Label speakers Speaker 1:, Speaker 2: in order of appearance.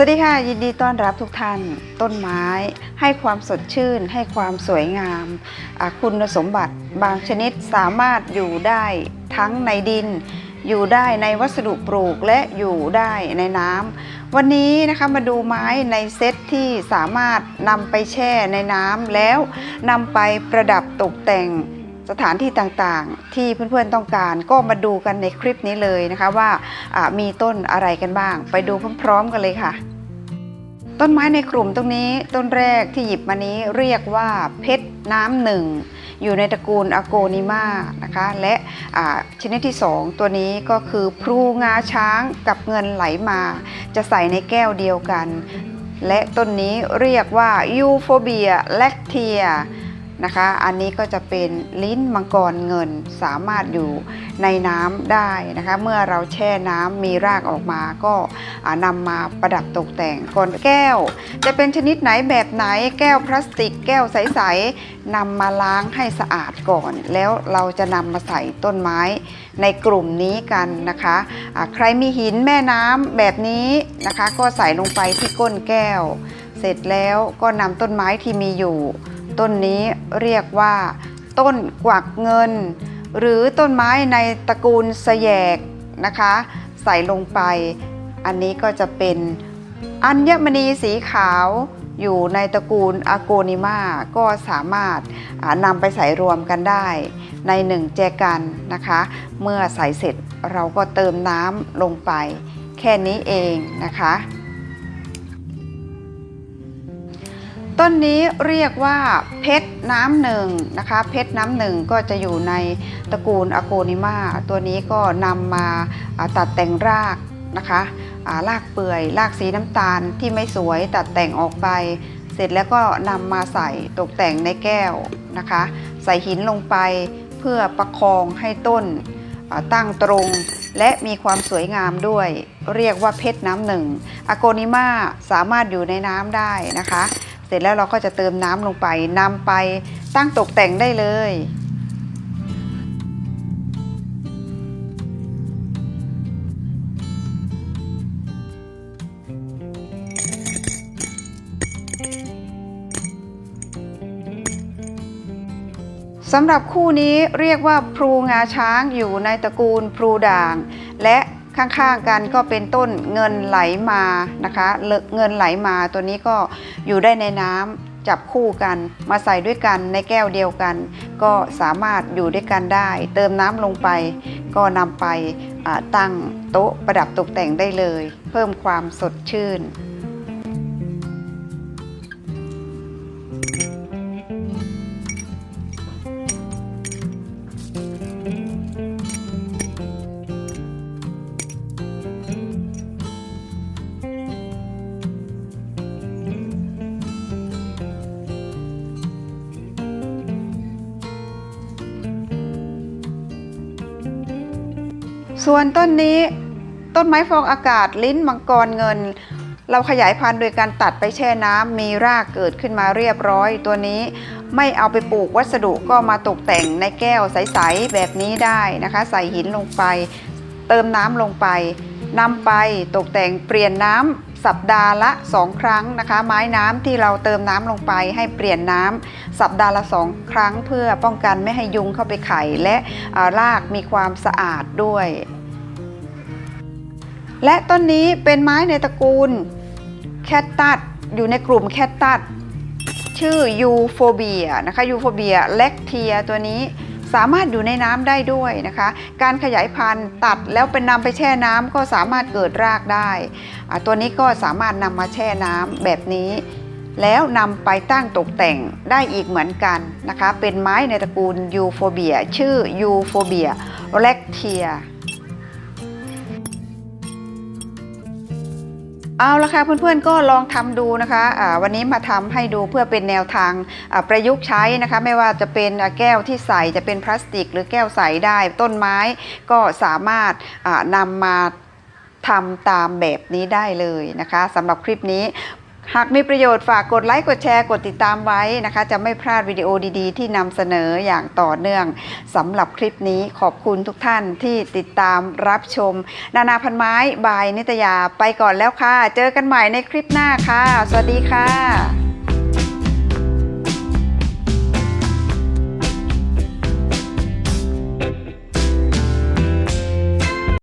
Speaker 1: สวัสดีค่ะ ยินดีต้อนรับทุกท่าน ต้นไม้ ให้ความสดชื่น ให้ความสวยงาม คุณสมบัติบางชนิดสามารถอยู่ได้ทั้งในดิน อยู่ได้ในวัสดุปลูกและอยู่ได้ในน้ำวันนี้นะคะมาดูไม้ในเซตที่สามารถนำไปแช่ในน้ำแล้วนำไปประดับตกแต่ง สถานที่ต่างๆ ที่เพื่อนๆต้องการ ก็มาดูกันในคลิปนี้เลยนะคะว่ามีต้นอะไรกันบ้าง ไปดูพร้อมๆกันเลยค่ะ ต้นไม้ในกลุ่มตรงนี้ต้นแรกที่หยิบมานี้เรียกว่าเพชรน้ำหนึ่งอยู่ในตระกูลอโกนิมานะคะและชนิดที่ 2 ตัวนี้ก็คือพลูงาช้างกับเงินไหลมา จะใส่ในแก้วเดียวกัน และต้นนี้เรียกว่ายูโฟเบียแลคเทีย นะคะ อันนี้ก็จะเป็นลิ้นมังกรเงินสามารถอยู่ในน้ำได้นะคะ เมื่อเราแช่น้ำมีรากออกมาก็อ่านำมาประดับตกแต่งก่อนแก้ว จะเป็นชนิดไหนแบบไหนแก้วพลาสติก แก้วใสๆนำมาล้างให้สะอาดก่อน แล้วเราจะนำมาใส่ต้นไม้ในกลุ่มนี้กันนะคะอ่าใครมีหินแม่น้ำแบบนี้นะคะ ก็ใส่ลงไปที่ก้นแก้ว เสร็จแล้วก็นำต้นไม้ที่มีอยู่ ต้นนี้เรียกว่า ต้นกวักเงิน หรือต้นไม้ในตระกูลสแยกนะคะ ใส่ลงไป อันนี้ก็จะเป็นอัญมณีสีขาวอยู่ในตระกูลอาโกนิมาก็สามารถนำไปใส่รวมกันได้ ในหนึ่งแจกันนะคะ เมื่อใส่เสร็จเราก็เติมน้ำลงไป แค่นี้เองนะคะ ต้นนี้เรียกว่าเพชรน้ำหนึ่งนะคะ เพชรน้ำหนึ่งก็จะอยู่ในตระกูลอโกนิมาตัวนี้ก็นำมาตัดแต่งรากนะคะรากเปื่อยรากสีน้ำตาลที่ไม่สวยตัดแต่งออกไป เสร็จแล้วก็นำมาใส่ตกแต่งในแก้วนะคะ ใส่หินลงไปเพื่อประคองให้ต้นตั้งตรงและมีความสวยงามด้วย เรียกว่าเพชรน้ำหนึ่งอโกนิมาสามารถอยู่ในน้ำได้นะคะ เสร็จแล้วเราก็จะเติมน้ำลงไปนำไปตั้งตกแต่งได้เลยสำหรับคู่นี้เรียกว่าพลูงาช้างอยู่ในตระกูลพลูด่าง และ ข้างๆกันก็เป็นต้นเงินไหลมานะคะ เงินไหลมาตัวนี้ก็อยู่ได้ในน้ำจับคู่กันมาใส่ด้วยกันในแก้วเดียวกัน ก็สามารถอยู่ด้วยกันได้ เติมน้ำลงไป ก็นำไปตั้งโต๊ะประดับตกแต่งได้เลย เพิ่มความสดชื่น ส่วนต้นนี้ต้นไม้ฟองอากาศลิ้นมังกรเงิน เราขยายพันธุ์โดยการตัดไปแช่น้ำมีรากเกิดขึ้นมาเรียบร้อย ตัวนี้ไม่เอาไปปลูกวัสดุก็มาตกแต่งในแก้วใสๆแบบนี้ได้นะคะ ใส่หินลงไป เติมน้ำลงไป นำไปตกแต่งเปลี่ยนน้ำสัปดาห์ละ 2 ครั้งนะคะ ไม้น้ำที่เราเติมน้ำลงไปให้เปลี่ยนน้ำสัปดาห์ละ 2 ครั้ง เพื่อป้องกันไม่ให้ยุงเข้าไปไข่และรากมีความสะอาดด้วย และต้นนี้เป็นไม้ในตระกูลแคตตัสอยู่ในกลุ่มแคตตัสชื่อยูโฟเบียนะคะยูโฟเบียแลคเทียตัวนี้ สามารถอยู่ในน้ำได้ด้วยนะคะ การขยายพันธุ์ตัดแล้วเป็นนำไปแช่น้ำก็สามารถเกิดรากได้ ตัวนี้ก็สามารถนำมาแช่น้ำแบบนี้ แล้วนำไปตั้งตกแต่งได้อีกเหมือนกันนะคะ เป็นไม้ในตระกูลยูโฟเบียชื่อยูโฟเบียแลคเทีย เอาละค่ะเพื่อนๆก็ลองทำดูนะคะะวันนี้มาทำให้ดูเพื่อเป็นแนวทางประยุกต์ใช้นะคะ ไม่ว่าจะเป็นแก้วที่ใส่จะเป็นพลาสติก หรือแก้วใสได้ต้นไม้ก็สามารถนำนำมาทำตามแบบนี้ได้เลยนะคะสำหรับคลิปนี้ หากมีประโยชน์ฝากกดไลค์ กดแชร์ กดติดตามไว้นะคะ จะไม่พลาดวิดีโอดีๆ ที่นำเสนออย่างต่อเนื่องสำหรับคลิปนี้ขอบคุณทุกท่านที่ติดตามรับชม นานาพันไม้บายนิตยาไปก่อนแล้วค่ะ เจอกันใหม่ในคลิปหน้าค่ะ สวัสดีค่ะ